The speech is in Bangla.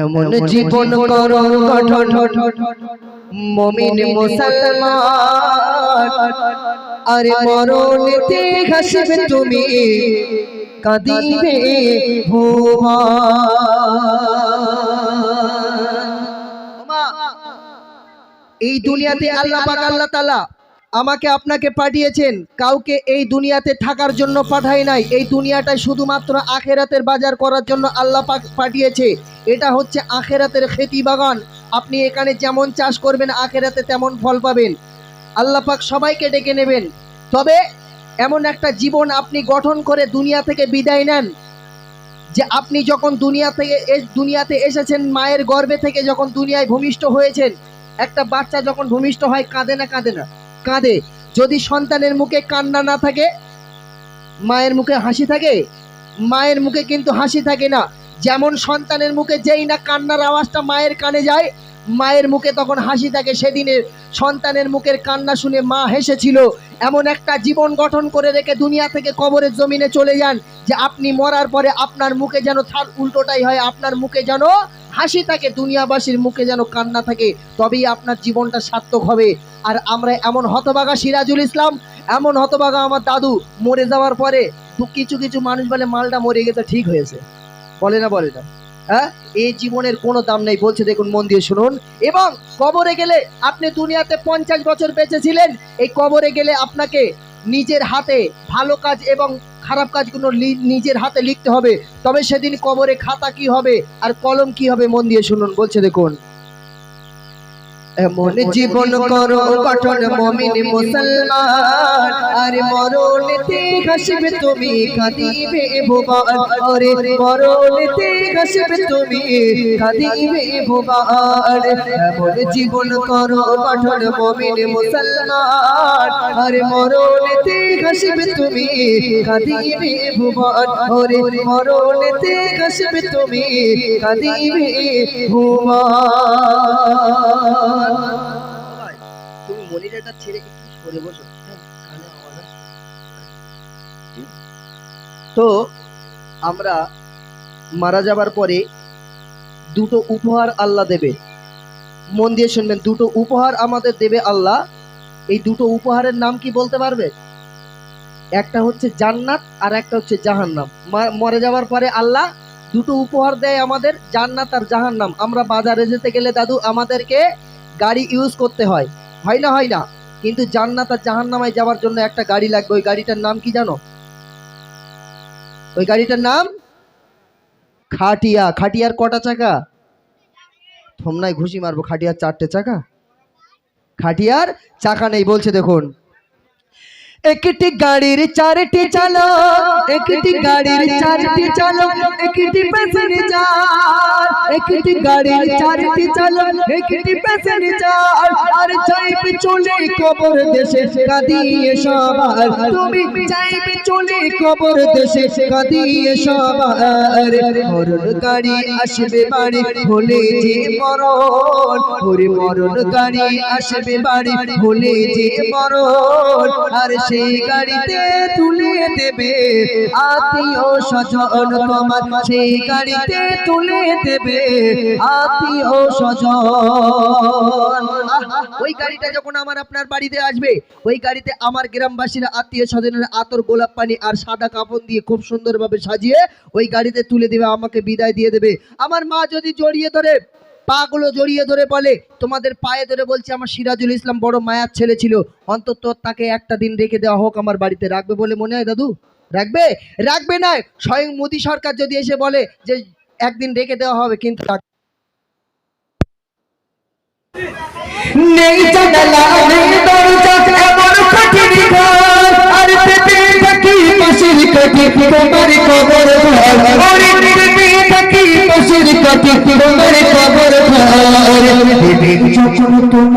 এমন জীবন করো গঠন। মমিন মুসলমান। আরে মরণেতে হাসবে তুমি। কাঁদিবে ভুবন। এই দুনিয়াতে আল্লাহ পাক আল্লাহ তাআলা আমাকে আপনাকে পাঠিয়েছেন, কাউকে এই দুনিয়াতে থাকার জন্য পাঠায় নাই। এই দুনিয়াটা শুধুমাত্র আখেরাতের বাজার করার জন্য আল্লাহ পাক পাঠিয়েছে। এটা হচ্ছে আখেরাতের খেতি বাগান। আপনি এখানে যেমন চাষ করবেন, আখেরাতে তেমন ফল পাবেন। আল্লাহ পাক সবাইকে ডেকে নেবেন। তবে এমন একটা জীবন আপনি গঠন করে দুনিয়া থেকে বিদায় নেন, যে আপনি যখন দুনিয়া থেকে দুনিয়াতে এসেছেন, মায়ের গর্ভে থেকে যখন দুনিয়ায় ভূমিষ্ঠ হয়েছেন, একটা বাচ্চা যখন ভূমিষ্ঠ হয়, কাঁদে না কাঁদে না। কাঁদে। যদি সন্তানের মুখে কান্না না থাকে, মায়ের মুখে হাসি থাকে, মায়ের মুখে কিন্তু হাসি থাকে না। যেমন সন্তানের মুখে যেই না কান্নার আওয়াজটা মায়ের কানে যায়, মায়ের মুখে তখন হাসি থাকে। সেদিনের সন্তানের মুখের কান্না শুনে মা হেসেছিল, এমন একটা জীবন গঠন করে রেখে দুনিয়া থেকে কবরের জমিনে চলে যান, যে আপনি মরার পরে আপনার মুখে যেন তার উল্টোটাই হয়, আপনার মুখে যেন হাসি থাকে, দুনিয়াবাসীর মুখে যেন কান্না থাকে, তবেই আপনার জীবনটা সার্থক হবে। আর আমরা এমন হতবাগা সিরাজুল ইসলাম, এমন হতবাগা আমার দাদু, মরে যাওয়ার পরে কিছু কিছু মানুষ বলে, মালটা মরে গেছে, ঠিক হয়েছে। বলে না বলে না। হ্যাঁ? এই জীবনের কোনো দাম নেই, বলছে, দেখুন, মন দিয়ে শুনুন। এবং কবরে গেলে আপনি দুনিয়াতে পঞ্চাশ বছর বেঁচে ছিলেন এই কবরে গেলে আপনাকে নিজের হাতে ভালো কাজ এবং খারাপ কাজগুলো নিজের হাতে লিখতে হবে। তবে সেদিন কবরে খাতা কি হবে আর কলম কি হবে মন দিয়ে শুনুন, বলছে দেখুন। এমন জীবন করো গঠন মমিন মুসলমান। আর মরণেতে হাসবে তুমি কাঁদিবে ভুবন ওরে মরণেতে হাসবে তুমি কাঁদিবে ভুবন এমন জীবন করো গঠন মমিন মুসলমান। আর মরণেতে হাসবে তুমি কাঁদিবে ভুবন ওরে মরণেতে হাসবে তুমি কাঁদিবে ভুবন ছেড়ে একটু সরে বসো হ্যাঁ, তো আমরা মারা যাবার পরে দুটো উপহার আল্লাহ দেবে। মন দিয়ে শুনবেন দুটো উপহার আমাদের দেবে আল্লাহ। এই দুটো উপহারের নাম কি বলতে পারবে? একটা হচ্ছে জান্নাত আর একটা হচ্ছে জাহান্নাম। মরে যাওয়ার পরে আল্লাহ দুটো উপহার দেয় আমাদের জান্নাত আর জাহান্নাম। আমরা বাজারে যেতে গেলে দাদু আমাদেরকে গাড়ি ইউজ করতে হয়। হয় না হয় না? কিন্তু জান্নাত আর জাহান্নামায় যাওয়ার জন্য একটা গাড়ি লাগবে। ওই গাড়িটার নাম কি জানো? ওই গাড়িটার নাম? খাটিয়া। খাটিয়ার কটা চাকা? থমনায় ঘুষি মারবো। খাটিয়ার চারটে চাকা? খাটিয়ার চাকা নেই, বলছে দেখুন। একটি গাড়ির চারটি চালো একটি গাড়ির চারটি চালো একটি প্যাসেঞ্জার একটি গাড়ির চারটি চালো একটি প্যাসেঞ্জার। আর যাইবে চলে কবর দেশে কাঁদিয়ে সবার। তুমি যাইবে চলে কবর দেশে কাঁদিয়ে সবার। মরণ গাড়ি আসবে বাড়ি হলে যে মরণ। ওরে মরণ গাড়ি আসবে বাড়ি হলে যে মরণ। আর সেই গাড়িতে তুলে দেবে। আত্মীয় স্বজন তোমার সেই গাড়িতে তুলে দেবে। আত্মীয় স্বজন। ওই গাড়িটা যখন আমার আপনার বাড়িতে আসবে, ওই গাড়িতে আমার গ্রামবাসীরা, আত্মীয় স্বজনের আতর, গোলাপ পানি আর সাদা কাপড় দিয়ে খুব সুন্দরভাবে সাজিয়ে ওই গাড়িতে তুলে দেবে, আমাকে বিদায় দিয়ে দেবে। আমার মা যদি জড়িয়ে ধরে পাগুলো জড়িয়ে ধরে বলে, তোমাদের পায়ে ধরে বলছে, আমার সিরাজুল ইসলাম বড় মায়ার ছেলে ছিল। অন্তত তাকে একটা দিন রেখে দেওয়া হোক আমার বাড়িতে। রাখবে বলে মনে হয়, দাদু? রাখবে? রাখবে না স্বয়ং মোদী সরকার যদি এসে বলে যে একদিন রেখে দেওয়া হবে, কিন্তু নেই জানালা, নেই দরজা, এমন কঠিন ঘর। আর পেতে থাকি পাশের কাঠি তোমার কবর, ঘর। ওরে পেতে থাকি পাশের তোমার কবর ঘর। যখন তোমার